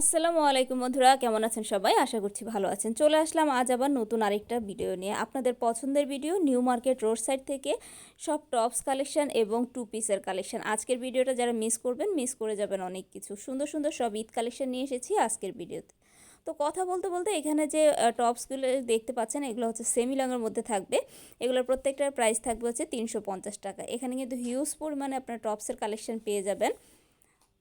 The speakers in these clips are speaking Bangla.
আসসালামু আলাইকুম বন্ধুরা, কেমন আছেন সবাই? আশা করছি ভালো আছেন। চলে আসলাম আজ আবার নতুন আরেকটা ভিডিও নিয়ে। আপনাদের পছন্দের video New Market road side থেকে সব টপস কালেকশন এবং টু পিসের কালেকশন আজকের ভিডিওটা যারা মিস করবেন মিস করে যাবেন অনেক কিছু। সুন্দর সুন্দর সব ঈদ কালেকশন নিয়ে এসেছি আজকের ভিডিওতে তো কথা বলতে বলতে এখানে যে টপসগুলো দেখতে পাচ্ছেন, এগুলো হচ্ছে সেমি লংয়ের মধ্যে থাকবে। এগুলোর প্রত্যেকটার প্রাইস থাকবে হচ্ছে তিনশো পঞ্চাশ টাকা। এখানে কিন্তু হিউজ পরিমাণে আপনার টপসের কালেকশন পেয়ে যাবেন।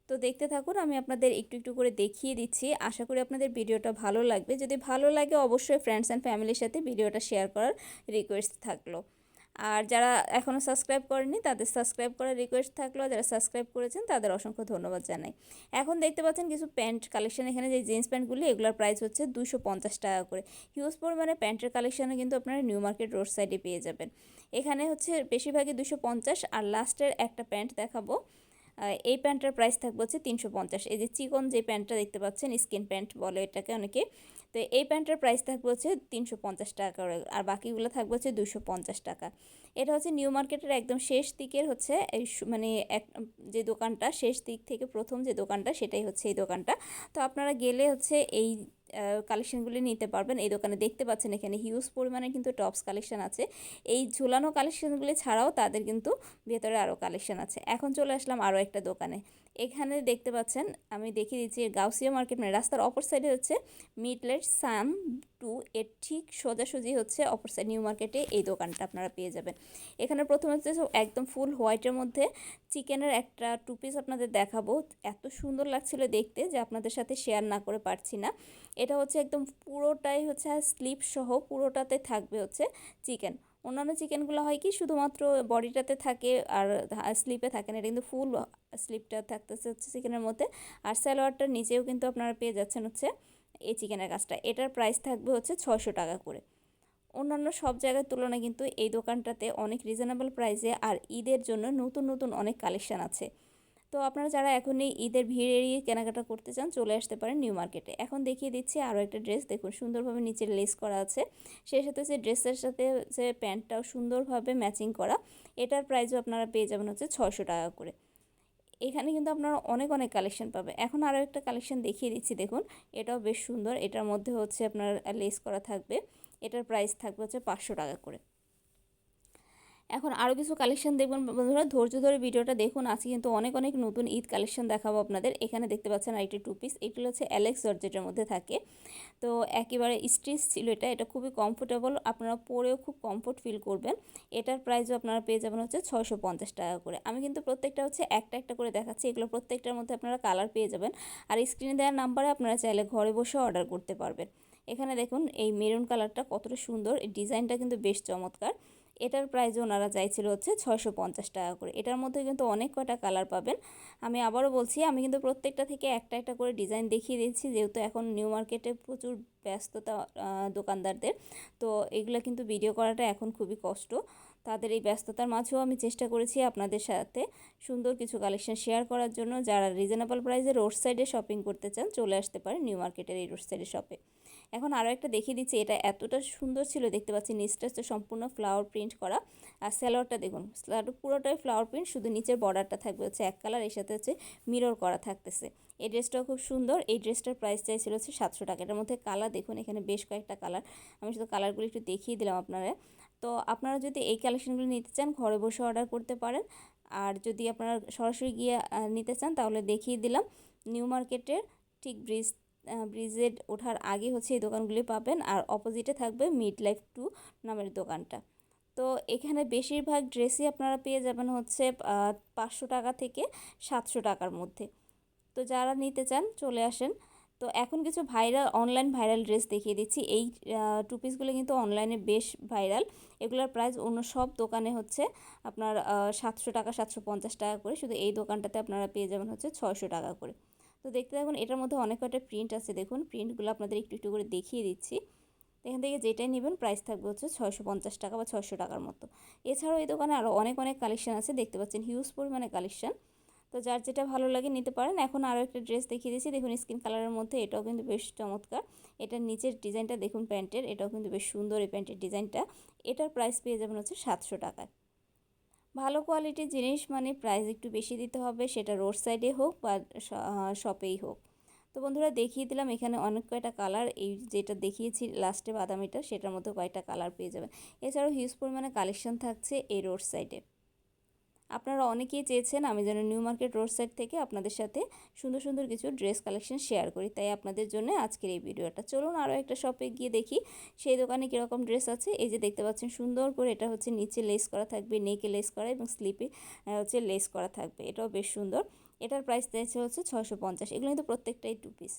তো দেখতে থাকুন, আমি আপনাদের একটু একটু করে দেখিয়ে দিচ্ছি। আশা করি আপনাদের ভিডিওটা ভালো লাগবে। যদি ভালো লাগে, অবশ্যই ফ্রেন্ডস অ্যান্ড ফ্যামিলির সাথে ভিডিওটা শেয়ার করার রিকোয়েস্ট থাকল। আর যারা এখনও সাবস্ক্রাইব করেনি তাদের সাবস্ক্রাইব করার রিকোয়েস্ট থাকল। আর যারা সাবস্ক্রাইব করেছেন, তাদের অসংখ্য ধন্যবাদ জানাই। এখন দেখতে পাচ্ছেন কিছু প্যান্ট কালেকশন এখানে যে জিন্স প্যান্টগুলি এগুলোর প্রাইস হচ্ছে দুশো টাকা করে। হিউজ পরিমাণে প্যান্টের কালেকশানে কিন্তু আপনারা নিউ মার্কেট রোড সাইডে পেয়ে যাবেন। এখানে হচ্ছে বেশিরভাগই দুশো আর লাস্টের একটা প্যান্ট দেখাবো। এই প্যান্টটার প্রাইস থাকবে হচ্ছে তিনশো পঞ্চাশ। এই যে চিকন যে প্যান্টটা দেখতে পাচ্ছেন স্কিন প্যান্ট বলে এটাকে অনেকে। তো এই প্যান্টটার প্রাইস থাকবে হচ্ছে তিনশো পঞ্চাশ টাকা আর বাকিগুলো থাকবে হচ্ছে দুশো পঞ্চাশ টাকা। এটা হচ্ছে নিউ মার্কেটের একদম শেষ দিকের হচ্ছে এই মানে এক, যে দোকানটা, শেষ দিক থেকে প্রথম যে দোকানটা, সেটাই হচ্ছে এই দোকানটা। তো আপনারা গেলে হচ্ছে এই কালেকশানগুলি নিতে পারবেন। এই দোকানে দেখতে পাচ্ছেন এখানে হিউজ পরিমাণে কিন্তু টপস কালেকশন আছে। এই ঝুলানো কালেকশানগুলি ছাড়াও তাদের কিন্তু ভেতরে আরও কালেকশন আছে। এখন চলে আসলাম আরও একটা দোকানে। এখানে দেখতে পাচ্ছেন, আমি দেখিয়ে দিচ্ছি, গাউসিয়া মার্কেট মানে রাস্তার অপর সাইডে হচ্ছে মিটলেট সান টু এর ঠিক সোজাসুজি হচ্ছে অপর সাইড নিউ মার্কেটে এই দোকানটা আপনারা পেয়ে যাবেন। এখানে প্রথমে হচ্ছে একদম ফুল হোয়াইটের মধ্যে চিকেনের একটা টু পিস আপনাদের দেখাবো। এত সুন্দর লাগছিল দেখতে যে আপনাদের সাথে শেয়ার না করে পারছি না। এটা হচ্ছে একদম পুরোটাই হচ্ছে স্লিপ সহ পুরোটাতে থাকবে হচ্ছে চিকেন অন্যান্য চিকেনগুলো হয় কি শুধুমাত্র বডিটাতে থাকে আর স্লিপে থাকে না, এটা কিন্তু ফুল স্লিপটা থাকতেছে হচ্ছে চিকেনের মধ্যে। আর স্যালোয়ারটার নিচেও কিন্তু আপনারা পেয়ে যাচ্ছেন হচ্ছে এই চিকেনের কাজটা। এটার প্রাইস থাকবে হচ্ছে ছয়শো টাকা করে। অন্যান্য সব জায়গার তুলনায় কিন্তু এই দোকানটাতে অনেক রিজনেবল প্রাইসে আর ঈদের জন্য নতুন নতুন অনেক কালেকশান আছে। তো আপনারা যারা এখনই ঈদের ভিড় এড়িয়ে কেনাকাটা করতে চান, চলে আসতে পারেন নিউ মার্কেটে এখন দেখিয়ে দিচ্ছি আরও একটা ড্রেস দেখুন, সুন্দরভাবে নিচে লেস করা আছে। সেই সাথে হচ্ছে ড্রেসের সাথে হচ্ছে প্যান্টটাও সুন্দরভাবে ম্যাচিং করা, এটার প্রাইসও আপনারা পেয়ে যাবেন হচ্ছে ছশো টাকা করে। এখানে কিন্তু আপনারা অনেক অনেক কালেকশন পাবে এখন আরও একটা কালেকশন দেখিয়ে দিচ্ছি, দেখুন। এটাও বেশ সুন্দর। এটার মধ্যে হচ্ছে আপনার লেস করা থাকবে। এটার প্রাইস থাকবে হচ্ছে পাঁচশো টাকা করে। এখন আরও কিছু কালেকশন দেখবেন, বন্ধুরা। ধৈর্য ধরে ভিডিওটা দেখুন। আজকে কিন্তু অনেক অনেক নতুন ঈদ কালেকশন দেখাবো আপনাদের। এখানে দেখতে পাচ্ছেন আরেকটি টু পিস এগুলো হচ্ছে অ্যালেক্স জর্জেটের মধ্যে থাকে। তো একেবারে স্টিচ ছিল এটা। এটা খুবই কমফোর্টেবল আপনারা পরেও খুব কমফোর্ট ফিল করবেন। এটার প্রাইসও আপনারা পেয়ে যাবেন হচ্ছে ছয়শো পঞ্চাশ টাকা করে। আমি কিন্তু প্রত্যেকটা হচ্ছে একটা একটা করে দেখাচ্ছি। এগুলো প্রত্যেকটার মধ্যে আপনারা কালার পেয়ে যাবেন। আর স্ক্রিনে দেওয়ার নাম্বারে আপনারা চাইলে ঘরে বসে অর্ডার করতে পারবেন। এখানে দেখুন, এই মেরুন কালারটা কতটা সুন্দর। এই ডিজাইনটা কিন্তু বেশ চমৎকার। এটার প্রাইস ওনারা চাইছিল হচ্ছে ছয়শো পঞ্চাশ টাকা করে। এটার মধ্যে কিন্তু অনেক কয়টা কালার পাবেন। আমি আবারও বলছি, আমি কিন্তু প্রত্যেকটা থেকে একটা একটা করে ডিজাইন দেখিয়ে দিচ্ছি যেহেতু এখন নিউ মার্কেটে প্রচুর ব্যস্ততা দোকানদারদের। তো এগুলো কিন্তু ভিডিও করাটা এখন খুবই কষ্ট। তাদের এই ব্যস্ততার মাঝেও আমি চেষ্টা করেছি আপনাদের সাথে সুন্দর কিছু কালেকশন শেয়ার করার জন্য। যারা রিজনেবল প্রাইসে রোড সাইডে শপিং করতে চান, চলে আসতে পারেন নিউ মার্কেটের এই রোড সাইডে শপে এখন আরও একটা দেখিয়ে দিচ্ছি, এটা এতটা সুন্দর ছিল, দেখতে পাচ্ছি নিচটা হচ্ছে সম্পূর্ণ ফ্লাওয়ার প্রিন্ট করা। আর স্যালোয়ারটা দেখুন স্যালোয়ার পুরোটাই ফ্লাওয়ার প্রিন্ট শুধু নিচের বর্ডারটা থাকবে হচ্ছে এক কালারের সাথে হচ্ছে মিরর করা থাকতেছে। এই ড্রেসটাও খুব সুন্দর, এই ড্রেসটার প্রাইস চাইছিল হচ্ছে সাতশো টাকা। এটার মধ্যে কালার দেখুন, এখানে বেশ কয়েকটা কালার আমি শুধু কালারগুলি একটু দেখিয়ে দিলাম আপনারা তো আপনারা যদি এই কালেকশনগুলো নিতে চান, ঘরে বসে অর্ডার করতে পারেন। আর যদি আপনারা সরাসরি গিয়ে নিতে চান, তাহলে দেখিয়ে দিলাম। নিউ মার্কেটের ঠিক ব্রিজ ব্রিজের ওঠার আগে হচ্ছে এই দোকানগুলি পাবেন আর অপোজিটে থাকবে মিড লাইফ টু নামের দোকানটা। তো এখানে বেশিরভাগ ড্রেসই আপনারা পেয়ে যাবেন হচ্ছে পাঁচশো টাকা থেকে সাতশো টাকার মধ্যে। তো যারা নিতে চান চলে আসেন। তো এখন কিছু ভাইরাল অনলাইন ভাইরাল ড্রেস দেখিয়ে দিচ্ছি। এই টু পিসগুলো কিন্তু অনলাইনে বেশ ভাইরাল এগুলোর প্রাইস অন্য সব দোকানে হচ্ছে আপনার সাতশো টাকা, সাতশো পঞ্চাশ টাকা করে। শুধু এই দোকানটাতে আপনারা পেয়ে যাবেন হচ্ছে ছয়শো টাকা করে। তো দেখতে দেখুন এটার মধ্যে অনেক কয়টা প্রিন্ট আছে। দেখুন প্রিন্টগুলো আপনাদের একটু একটু করে দেখিয়ে দিচ্ছি। এখান থেকে যেটাই নেবেন প্রাইস থাকবে হচ্ছে ছয়শো পঞ্চাশ টাকা বা ছয়শো টাকার মতো। এছাড়াও এই দোকানে আরও অনেক অনেক কালেকশান আছে, দেখতে পাচ্ছেন হিউজ পরিমাণে কালেকশান তো যার যেটা ভালো লাগে নিতে পারেন। এখন আরও একটা ড্রেস দেখিয়ে দিচ্ছি। দেখুন স্কিন কালারের মধ্যে এটাও কিন্তু বেশ চমৎকার। এটার নিচের ডিজাইনটা দেখুন, প্যান্টের। এটাও কিন্তু বেশ সুন্দর এই প্যান্টের ডিজাইনটা এটার প্রাইস পেয়ে যাবেন হচ্ছে সাতশো টাকায়। ভালো কোয়ালিটির জিনিস মানে প্রাইস একটু বেশি দিতে হবে, সেটা রোড সাইডে হোক বা শপেই হোক। তো বন্ধুরা দেখিয়ে দিলাম, এখানে অনেক কয়টা কালার এই যেটা দেখিয়েছি লাস্টে বাদামিটা, সেটার মধ্যে কয়েকটা কালার পেয়ে যাবেন। এছাড়াও হিউজ পরিমাণে কালেকশন থাকছে এই রোড সাইডে আপনারা অনেকেই চেয়েছেন আমি যেন নিউ মার্কেট রোড সাইড থেকে আপনাদের সাথে সুন্দর সুন্দর কিছু ড্রেস কালেকশন শেয়ার করি। তাই আপনাদের জন্য আজকের এই ভিডিওটা। চলুন আরও একটা শপে গিয়ে দেখি সেই দোকানে কীরকম ড্রেস আছে। এই যে দেখতে পাচ্ছেন সুন্দর করে এটা হচ্ছে নিচে লেস করা থাকবে, নেকে লেস করা এবং স্লিপে হচ্ছে লেস করা থাকবে। এটাও বেশ সুন্দর। এটার প্রাইস দিয়েছে হচ্ছে ছয়শো পঞ্চাশ। এগুলো কিন্তু প্রত্যেকটাই টু পিস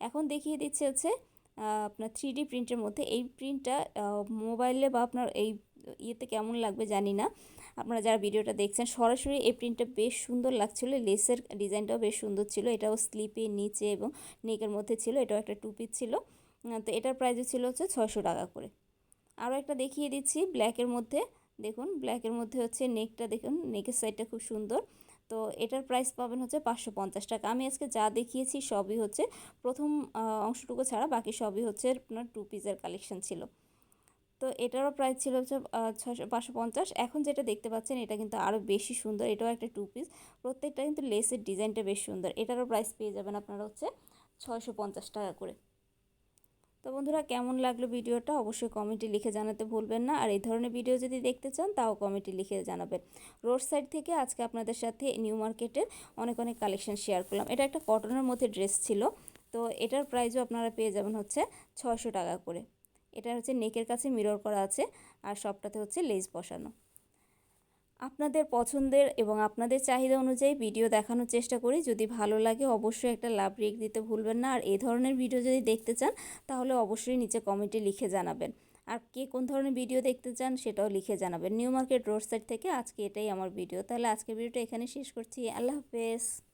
এখন দেখিয়ে দিচ্ছে হচ্ছে আপনার থ্রি ডি প্রিন্টের মধ্যে। এই প্রিন্টটা মোবাইলে বা আপনার এই ইয়েতে কেমন লাগবে জানি না। আপনারা যারা ভিডিওটা দেখছেন, সরাসরি এই প্রিন্টটা বেশ সুন্দর লাগছিল। লেসের ডিজাইনটাও বেশ সুন্দর ছিল। এটাও স্লিপে নিচে এবং নেকের মধ্যে ছিল। এটাও একটা টু পিস ছিল। তো এটার প্রাইসও ছিল হচ্ছে ছয়শো টাকা করে। আরও একটা দেখিয়ে দিচ্ছি ব্ল্যাকের মধ্যে। দেখুন ব্ল্যাকের মধ্যে হচ্ছে নেকটা দেখুন নেকের সাইডটা খুব সুন্দর। তো এটার প্রাইস পাবেন হচ্ছে পাঁচশো পঞ্চাশ টাকা। আমি আজকে যা দেখিয়েছি সবই হচ্ছে প্রথম অংশটুকু ছাড়া বাকি সবই হচ্ছে আপনার টু পিসের কালেকশন ছিল। তো এটারও প্রাইস ছিল হচ্ছে ছশো পাঁচশো পঞ্চাশ। এখন যেটা দেখতে পাচ্ছেন, এটা কিন্তু আরও বেশি সুন্দর। এটাও একটা টু পিস প্রত্যেকটা কিন্তু লেসের ডিজাইনটা বেশ সুন্দর। এটারও প্রাইস পেয়ে যাবেন আপনারা হচ্ছে ছয়শো পঞ্চাশ টাকা করে। তো বন্ধুরা, কেমন লাগল ভিডিওটা? অবশ্যই কমেন্টে লিখে জানাতে ভুলবেন না। আর এই ধরনের ভিডিও যদি দেখতে চান, তাও কমেন্টে লিখে জানাবেন। রোড সাইড থেকে আজকে আপনাদের সাথে নিউ মার্কেটের অনেক অনেক কালেকশন শেয়ার করলাম। এটা একটা কটনের মধ্যে ড্রেস ছিল। তো এটার প্রাইসও আপনারা পেয়ে যাবেন হচ্ছে ছয়শো টাকা করে। এটা হচ্ছে নেকের কাছে মিরর করা আছে আর সবটাতে হচ্ছে লেস বসানো। আপনাদের পছন্দের এবং আপনাদের চাহিদা অনুযায়ী ভিডিও দেখানোর চেষ্টা করি। যদি ভালো লাগে অবশ্যই একটা লাভ রেক দিতে ভুলবেন না। আর এই ধরনের ভিডিও যদি দেখতে চান, তাহলে অবশ্যই নিচে কমেন্টে লিখে জানাবেন। আর কে কোন ধরনের ভিডিও দেখতে চান, সেটাও লিখে জানাবেন। নিউ মার্কেট রোড সাইড থেকে আজকে এটাই আমার ভিডিও তাহলে আজকের ভিডিওটা এখানে শেষ করছি। আল্লাহ হাফেজ।